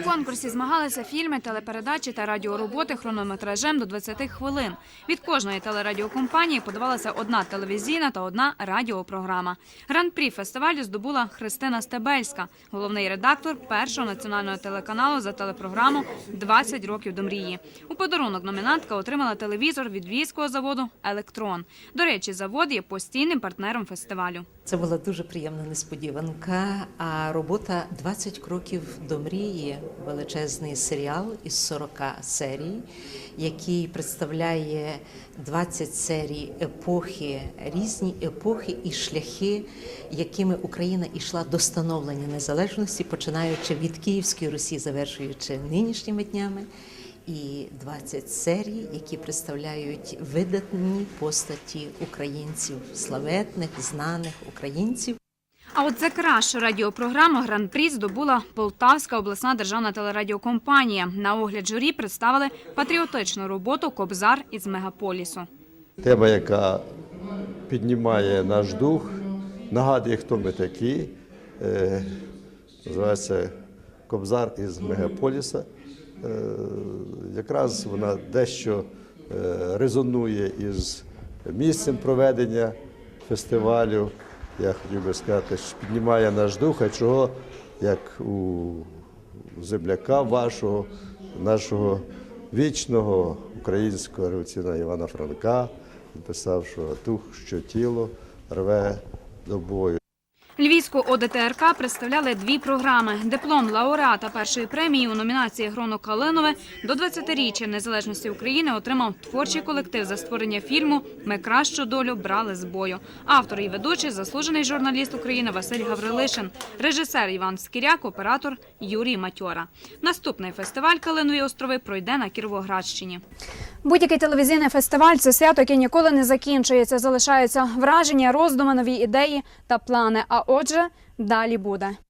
У конкурсі змагалися фільми, телепередачі та радіороботи хронометражем до 20 хвилин. Від кожної телерадіокомпанії подавалася одна телевізійна та одна радіопрограма. Гран-прі фестивалю здобула Христина Стебельська, головний редактор першого національного телеканалу за телепрограму «20 років до мрії. У подарунок номінантка отримала телевізор від львівського заводу Електрон. До речі, завод є постійним партнером фестивалю. Це була дуже приємна несподіванка. А робота «20 кроків до мрії величезний серіал із 40 серій, який представляє 20 серій епохи, різні епохи і шляхи, якими Україна йшла до становлення незалежності, починаючи від Київської Русі, завершуючи нинішніми днями. І 20 серій, які представляють видатні постаті українців, славетних, знаних українців. А от за кращу радіопрограму гран-прі здобула Полтавська обласна державна телерадіокомпанія. На огляд журі представили патріотичну роботу Кобзар із мегаполісу. Тема, яка піднімає наш дух, нагадує, хто ми такі. Е, Називається Кобзар із Мегаполіса. Е, Якраз вона дещо е, резонує із місцем проведення фестивалю. Я хотів би сказати, що піднімає наш дух, а чого як у земляка вашого, нашого вічного українського революційного Івана Франка. Він писав, що дух, що тіло рве до бою. Львівську ОДТРК представляли дві програми: диплом лауреата першої премії у номінації Гроно Калинове до 20-річчя незалежності України отримав творчий колектив за створення фільму Ми кращу долю брали з бою. Автор і ведучий заслужений журналіст України Василь Гаврилишин, режисер Іван Скіряк, оператор Юрій Матьора. Наступний фестиваль Калинові острови пройде на Кіровоградщині. Будь-який телевізійний фестиваль це свято, яке ніколи не закінчується. Залишаються враження, роздуми, нові ідеї та плани. А отже, далі буде.